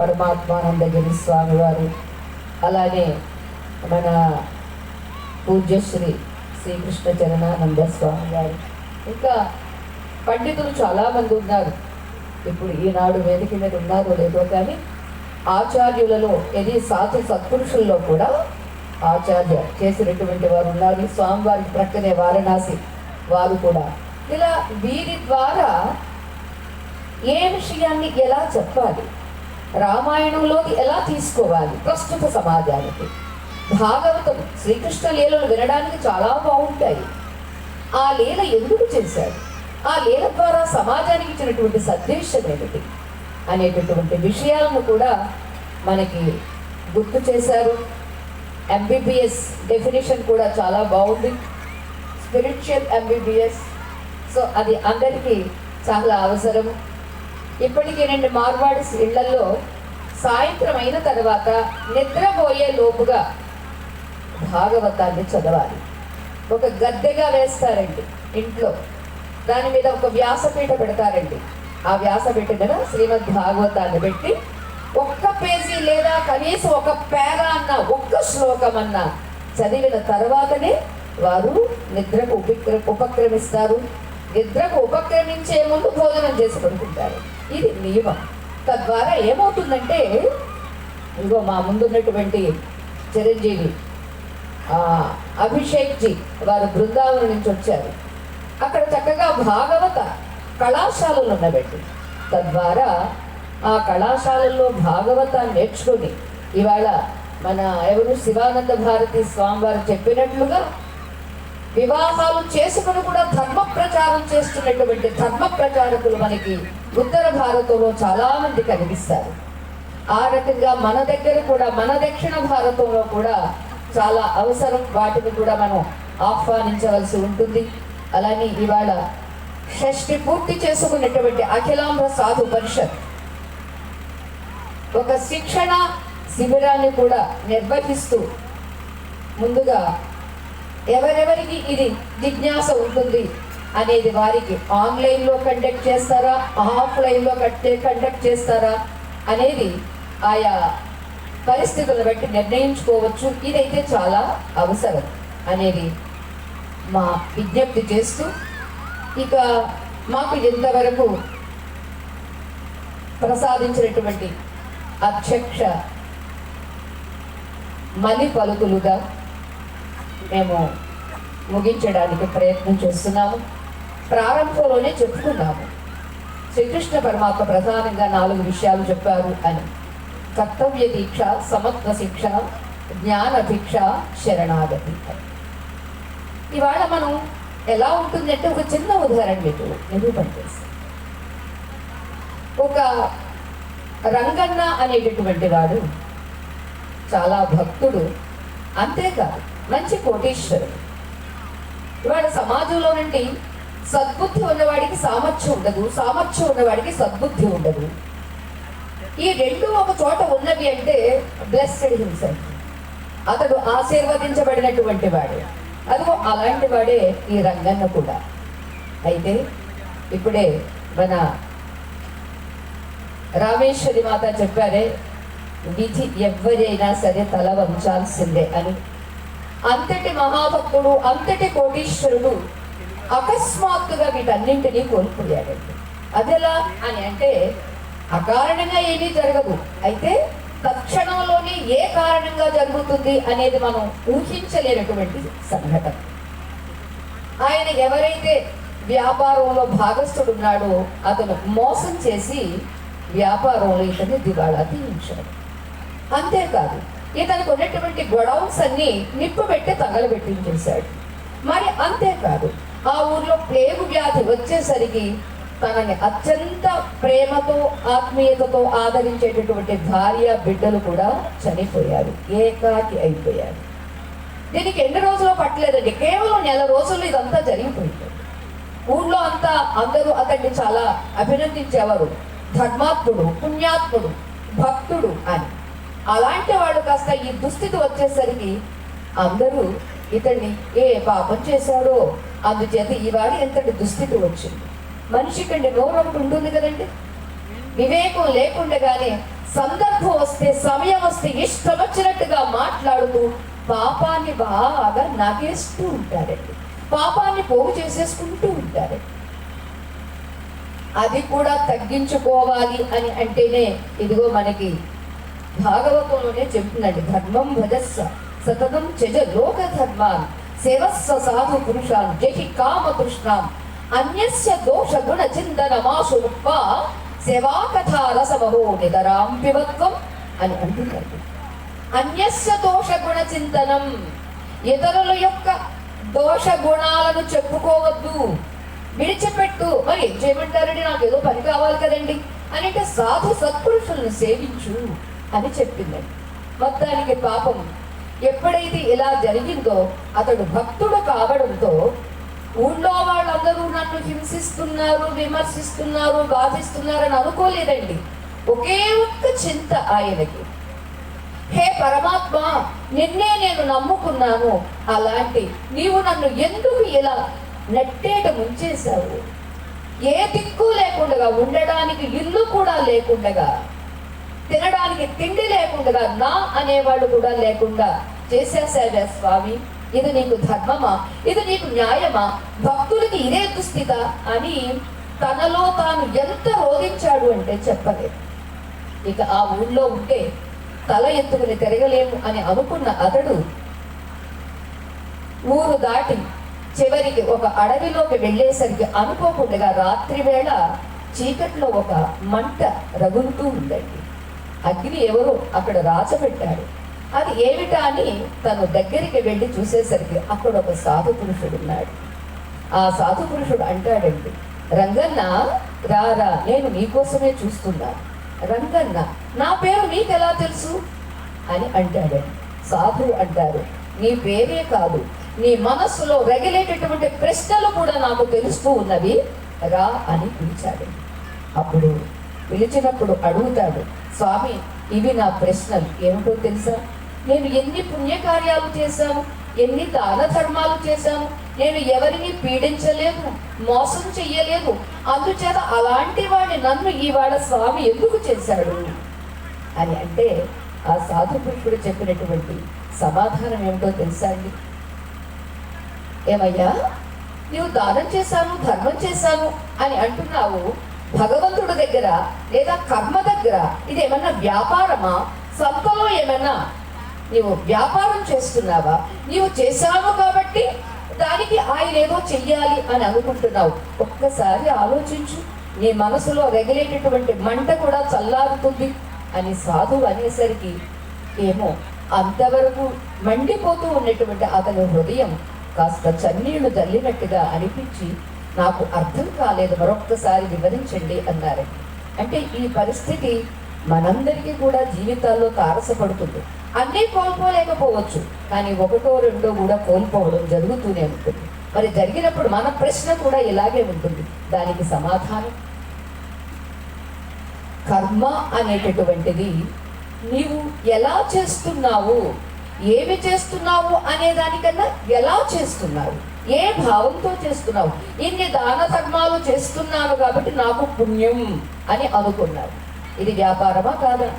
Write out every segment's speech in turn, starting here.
పరమాత్మానందగిరి స్వామి వారు అలానే మన పూజ్యశ్రీ శ్రీకృష్ణ చరణానంద స్వామి గారు ఇంకా పండితులు చాలామంది ఉన్నారు. ఇప్పుడు ఈనాడు వేదిక మీద ఉన్నారో లేదో కానీ ఆచార్యులలో ఇది సాధు సత్పురుషుల్లో కూడా ఆచార్య చేసినటువంటి వారు ఉన్నారు. స్వామివారి స్వామివారికి ప్రక్కనే వారణాసి వారు కూడా. ఇలా వీరి ద్వారా ఏ విషయాన్ని ఎలా చెప్పాలి? రామాయణంలోకి ఎలా తీసుకోవాలి? ప్రస్తుత సమాజానికి. భాగవతం శ్రీకృష్ణ లీలలు వినడానికి చాలా బాగుంటాయి. ఆ లీల ఎందుకు చేశాడు ఆ లీల ద్వారా సమాజానికి ఇచ్చినటువంటి సందేశం ఏమిటి? అనేటటువంటి విషయాలను కూడా మనకి గుర్తు చేశారు. ఎంబీబీఎస్ డెఫినేషన్ కూడా చాలా బాగుంది. స్పిరిచువల్ ఎంబీబీఎస్ సో అది అందరికీ చాలా అవసరం. ఇప్పటికీ రెండు మార్వాడిస్ ఇళ్ళలో సాయంత్రం అయిన తర్వాత నిద్రపోయే లోపుగా భాగవతాన్ని చదవాలి. ఒక గద్దెగా వేస్తారండి ఇంట్లో. దాని మీద ఒక వ్యాసపీఠ పెడతారండి. ఆ వ్యాసపీఠ మీద శ్రీమద్ భాగవతాన్ని పెట్టి ఒక్క పేజీ లేదా కనీసం ఒక పేర అన్న ఒక్క శ్లోకం అన్న చదివిన తర్వాతనే వారు నిద్రకు ఉపక్ర ఉపక్రమిస్తారు. నిద్రకు ఉపక్రమించే ముందు భోజనం చేసి పడుకుంటారు ఇది నియమం. తద్వారా ఏమవుతుందంటే ఇదిగో మా ముందున్నటువంటి చిరంజీవి అభిషేక్ జీ వారు బృందావనం నుంచి వచ్చారు. అక్కడ చక్కగా భాగవత కళాశాలలు ఉండబెట్టి తద్వారా ఆ కళాశాలల్లో భాగవతాన్ని నేర్చుకొని ఇవాళ మన ఎవరు శివానంద భారతి స్వామివారు చెప్పినట్లుగా వివాహాలు చేసుకుని కూడా ధర్మ ప్రచారం చేస్తున్నటువంటి ధర్మ ప్రచారకులు మనకి ఉత్తర భారతంలో చాలా మంది కనిపిస్తారు. ఆ రకంగా మన దగ్గర కూడా మన దక్షిణ భారతంలో కూడా చాలా అవసరం. వాటిని కూడా మనం ఆహ్వానించవలసి ఉంటుంది. అలానే ఇవాళ షష్ఠి పూర్తి చేసుకున్నటువంటి అఖిలాంధ్ర సాధు పరిషత్ ఒక శిక్షణ శిబిరాన్ని కూడా నిర్వహిస్తూ ముందుగా ఎవరెవరికి ఇది జిజ్ఞాస ఉంటుంది అనేది వారికి ఆన్లైన్లో కండక్ట్ చేస్తారా? ఆఫ్లైన్లో కట్టే కండక్ట్ చేస్తారా? అనేది ఆయా పరిస్థితులను బట్టి నిర్ణయించుకోవచ్చు. ఇదైతే చాలా అవసరం అనేది మా విజ్ఞప్తి చేస్తూ ఇక మాకు ఇంతవరకు ప్రసాదించినటువంటి అధ్యక్ష మలి పలుకులుగా మేము ముగించడానికి ప్రయత్నం చేస్తున్నాము. ప్రారంభంలోనే చెప్పుకున్నాము. శ్రీకృష్ణ పరమాత్మ ప్రధానంగా నాలుగు విషయాలు చెప్పారు అని. కర్తవ్య దీక్ష సమత్వ శిక్ష జ్ఞాన దీక్ష శరణాగతి. ఇవాళ మనం ఎలా ఉంటుందంటే ఒక చిన్న ఉదాహరణ మీకు నిరూపణ చేస్తాం ఒక రంగన్న అనేటటువంటి వాడు చాలా భక్తుడు. అంతేకాదు మంచి కోటీశ్వరుడు. ఇవాళ సమాజంలో నుండి సద్బుద్ధి ఉన్నవాడికి సామర్థ్యం ఉండదు సామర్థ్యం ఉన్నవాడికి సద్బుద్ధి ఉండదు. ఈ రెండు ఒక చోట ఉన్నవి అంటే బ్లెస్సెడ్ హింసెల్ఫ్ అతడు ఆశీర్వదించబడినటువంటి వాడు. అదిగో అలాంటి వాడే ఈ రంగన్న కూడా. అయితే ఇప్పుడే మన రామేశ్వరి మాత చెప్పారే విధి ఎవరైనా సరే తల వంచాల్సిందే అని అంతటి మహాభక్తుడు అంతటి కోటీశ్వరుడు అకస్మాత్తుగా వీటన్నింటినీ కోల్పోయాడండి అదెలా అని అంటే అకారణంగా ఏమీ జరగదు. అయితే తక్షణంలోనే ఏ కారణంగా జరుగుతుంది అనేది మనం ఊహించలేనటువంటి సంఘటన. ఆయన ఎవరైతే వ్యాపారంలో భాగస్థుడున్నాడో అతను మోసం చేసి వ్యాపారంలో ఇతన్ని దివాళా తీయించాడు. అంతేకాదు ఇతనికి ఉన్నటువంటి గొడవన్స్ అన్ని నిప్పు పెట్టి తగలబెట్టించేశాడు మరి అంతేకాదు ఆ ఊర్లో ప్లేగు వ్యాధి వచ్చేసరికి తనని అత్యంత ప్రేమతో ఆత్మీయతతో ఆదరించేటటువంటి భార్య బిడ్డలు కూడా చనిపోయారు ఏకాకి అయిపోయారు. దీనికి ఎన్ని రోజులు పట్టలేదండి కేవలం నెల రోజుల్లో ఇదంతా జరిగిపోయింది. ఊళ్ళో అంతా అందరూ అతన్ని చాలా అభినందించేవారు. ధర్మాత్ముడు పుణ్యాత్ముడు భక్తుడు అని. అలాంటి వాళ్ళు కాస్త ఈ దుస్థితి వచ్చేసరికి అందరూ ఇతన్ని ఏ పాపం చేశాడో? అందుచేత ఈవాడి ఎంతటి దుస్థితి వచ్చింది. మనిషికండి నోరు ఒకటి ఉంటుంది కదండి. వివేకం లేకుండగానే సందర్భం వస్తే సమయం వస్తే ఇష్టం వచ్చినట్టుగా మాట్లాడుతూ పాపాన్ని బాగా నగేస్తూ ఉంటారండి పాపాన్ని పోగు చేసేసుకుంటూ ఉంటారు అది కూడా తగ్గించుకోవాలి అని అంటేనే ఇదిగో మనకి భాగవతంలోనే చెప్తుందండి ధర్మం భజస్స సతతం చజ లోక ధర్మాన్ సేవస్వ సాధు పురుషాన్ జహి కామ తృష్ణాం అన్యస్య దోష గుణ చింతన మాసు సేవా కథా రసమహో నితరాం పిబత్వం అని అంటున్నారు అన్యస్య దోష గుణ చింతనం ఇతరుల యొక్క దోష గుణాలను చెప్పుకోవద్దు విడిచిపెట్టు. మరి ఏం చేయమంటారండి? నాకు ఏదో పని కావాలి కదండి. అని అంటే సాధు సత్పురుషులను సేవించు. అని చెప్పింది. మొత్తానికి పాపం ఎప్పుడైతే ఇలా జరిగిందో అతడు భక్తుడు కావడంతో ఊళ్ళో వాళ్ళందరూ నన్ను హింసిస్తున్నారు విమర్శిస్తున్నారు బాధిస్తున్నారని అనుకోలేదండి. ఒకే ఒక్క చింత ఆయనకి. హే పరమాత్మ నిన్నే నేను నమ్ముకున్నాను. అలాంటి నీవు నన్ను ఎందుకు ఇలా నెట్టేట ముంచేశావు? ఏ దిక్కు లేకుండా ఉండడానికి ఇల్లు కూడా లేకుండగా తినడానికి తిండి లేకుండా నా అనేవాళ్ళు కూడా లేకుండా చేసేసావే స్వామి. ఇది నీకు ధర్మమా? ఇది నీకు న్యాయమా? భక్తులకి ఇదే దుస్థిత అని తనలో తాను ఎంత రోధించాడు అంటే చెప్పలేదు. ఇక ఆ ఊళ్ళో ఉంటే తల ఎత్తుకుని తిరగలేము అని అనుకున్న అతడు ఊరు దాటి చివరికి ఒక అడవిలోకి వెళ్ళేసరికి అనుకోకుండా రాత్రి వేళ చీకట్లో ఒక మంట రగులుతూ ఉందండి. అగ్ని ఎవరో అక్కడ రాచబెట్టాడు అది ఏమిటా అని తను దగ్గరికి వెళ్ళి చూసేసరికి అక్కడ ఒక సాధు పురుషుడు ఉన్నాడు. ఆ సాధు పురుషుడు అంటాడండి రంగన్న రారా నేను నీకోసమే చూస్తున్నాను రంగన్న నా పేరు నీకెలా తెలుసు? అని అంటాడండి సాధువు అంటారు నీ పేరే కాదు నీ మనస్సులో రగిలేటటువంటి ప్రశ్నలు కూడా నాకు తెలుస్తూ ఉన్నవి. రా అని పిలిచాడు. అప్పుడు పిలిచినప్పుడు అడుగుతాడు స్వామి ఇవి నా ప్రశ్నలు. ఏమిటో తెలుసా? నేను ఎన్ని పుణ్యకార్యాలు చేశాను ఎన్ని దాన ధర్మాలు చేశాను నేను ఎవరిని పీడించలేదు మోసం చెయ్యలేదు అందుచేత అలాంటి వాడిని నన్ను ఇవాళ స్వామి ఎందుకు చేశాడు? అని అంటే ఆ సాధు పురుషుడు చెప్పినటువంటి సమాధానం ఏమిటో తెలుసా అండి? ఏమయ్యా నీవు దానం చేశాను ధర్మం చేశాను అని అంటున్నావు. భగవంతుడి దగ్గర లేదా కర్మ దగ్గర ఇది ఏమన్నా వ్యాపారమా? సంతలో ఏమన్నా? నీవు వ్యాపారం చేస్తున్నావా? నీవు చేశావు కాబట్టి దానికి ఆయన ఏదో చెయ్యాలి అని అనుకుంటున్నావు. ఒక్కసారి ఆలోచించు. నీ మనసులో రగిలేటటువంటి మంట కూడా చల్లారుతుంది అని సాధువు అనేసరికి ఏమో అంతవరకు మండిపోతూ ఉన్నటువంటి అతని హృదయం కాస్త చన్నీళ్ళు జల్లినట్టుగా అనిపించి నాకు అర్థం కాలేదు మరొక్కసారి వివరించండి అన్నారు. అంటే ఈ పరిస్థితి మనందరికీ కూడా జీవితాల్లో తారసపడుతుంది. అన్నీ కోల్పోలేకపోవచ్చు కానీ ఒకటో రెండో కూడా కోల్పోవడం జరుగుతూనే ఉంటుంది. మరి జరిగినప్పుడు మన ప్రశ్న కూడా ఇలాగే ఉంటుంది. దానికి సమాధానం? కర్మ అనేటటువంటిది నీవు ఎలా చేస్తున్నావు ఏమి చేస్తున్నావు అనే దానికన్నా ఎలా చేస్తున్నావు? ఏ భావంతో చేస్తున్నావు? ఇన్ని దాన ధర్మాలు చేస్తున్నాను కాబట్టి నాకు పుణ్యం అని అనుకున్నావు. ఇది వ్యాపారమా కాదా?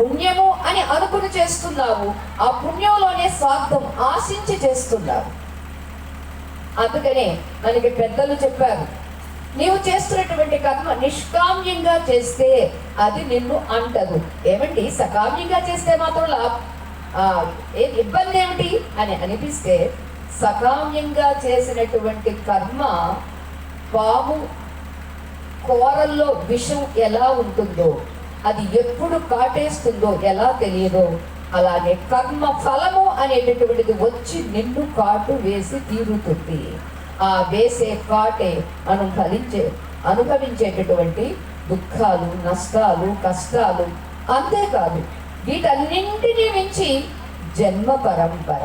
పుణ్యము అని అనుకుని చేస్తున్నావు. ఆ పుణ్యంలోనే స్వార్థం ఆశించి చేస్తున్నావు. అందుకనే మనకి పెద్దలు చెప్పారు నీవు చేస్తున్నటువంటి కర్మ నిష్కామ్యంగా చేస్తే అది నిన్ను అంటదు. ఏమండి? సకామ్యంగా చేస్తే మాత్రం లాభ ఏ ఇబ్బంది ఏమిటి? అని అనిపిస్తే సకామ్యంగా చేసినటువంటి కర్మ పాము కోరల్లో విషం ఎలా ఉంటుందో అది ఎప్పుడు కాటేస్తుందో ఎలా తెలియదో అలాగే కర్మ ఫలము అనేటటువంటిది వచ్చి నిన్ను కాటు వేసి తీరుతుంది. ఆ వేసే కాటే మనం ఫలించే అనుభవించేటటువంటి దుఃఖాలు నష్టాలు కష్టాలు అంతేకాదు. వీటన్నింటినీ మించి జన్మ పరంపర.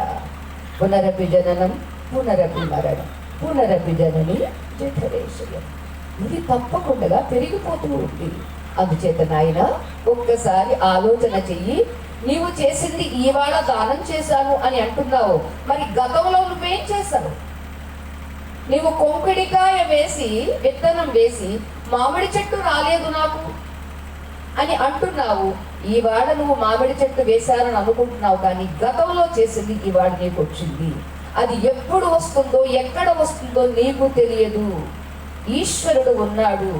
పునరపి జననం పునరపి మరణం పునరపి జనని జఠరేశయం. ఇది తప్పకుండా పెరిగిపోతూ ఉంది. అందుచేత నాయన ఒక్కసారి ఆలోచన చెయ్యి. నీవు చేసింది ఇవాళ దానం చేశాను అని అంటున్నావు. మరి గతంలో నువ్వేం చేశావు? నీవు కొంకుడికాయ వేసి విత్తనం వేసి మామిడి చెట్టు రాలేదు నాకు. అని అంటున్నావు. ఈవాడ నువ్వు మామిడి చెట్టు వేశారని అనుకుంటున్నావు కానీ గతంలో చేసింది ఈవాడ నీకు వచ్చింది. అది ఎప్పుడు వస్తుందో ఎక్కడ వస్తుందో నీకు తెలియదు. ఈశ్వరుడు ఉన్నాడు.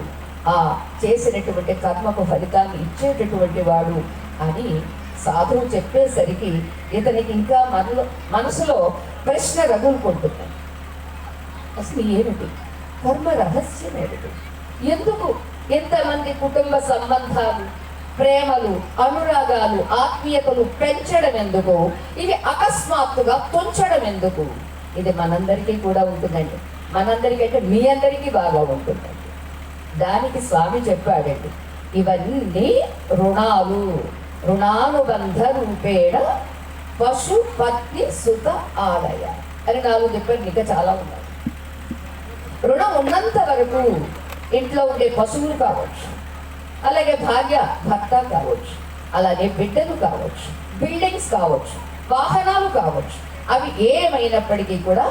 ఆ చేసినటువంటి కర్మకు ఫలితాన్ని ఇచ్చేటటువంటి వాడు అని సాధువు చెప్పేసరికి ఇతనికి ఇంకా మనలో మనసులో ప్రశ్న రగులు రగులుకుంటున్నాయి అసలు ఏమిటి? కర్మ రహస్యం ఏమిటి ఎందుకు ఎంతమంది కుటుంబ సంబంధాలు ప్రేమలు అనురాగాలు ఆత్మీయతలు పెంచడం ఎందుకు? ఇవి అకస్మాత్తుగా తుంచడం ఎందుకు? ఇది మనందరికీ కూడా ఉంటుందండి. మనందరికీ అంటే మీ అందరికీ బాగా ఉంటుందండి. దానికి స్వామి చెప్పాడండి ఇవన్నీ రుణాలు. రుణానుబంధ రూపేణ పశు పత్ని సుత ఆలయ. అని నాలుగు చెప్పారు ఇంకా చాలా ఉన్నాయి. రుణం ఉన్నంత వరకు ఇంట్లో ఉండే పశువులు కావచ్చు అలాగే భార్య భర్త కావచ్చు అలాగే బిడ్డలు కావచ్చు బిల్డింగ్స్ కావచ్చు వాహనాలు కావచ్చు అవి ఏమైనప్పటికీ కూడా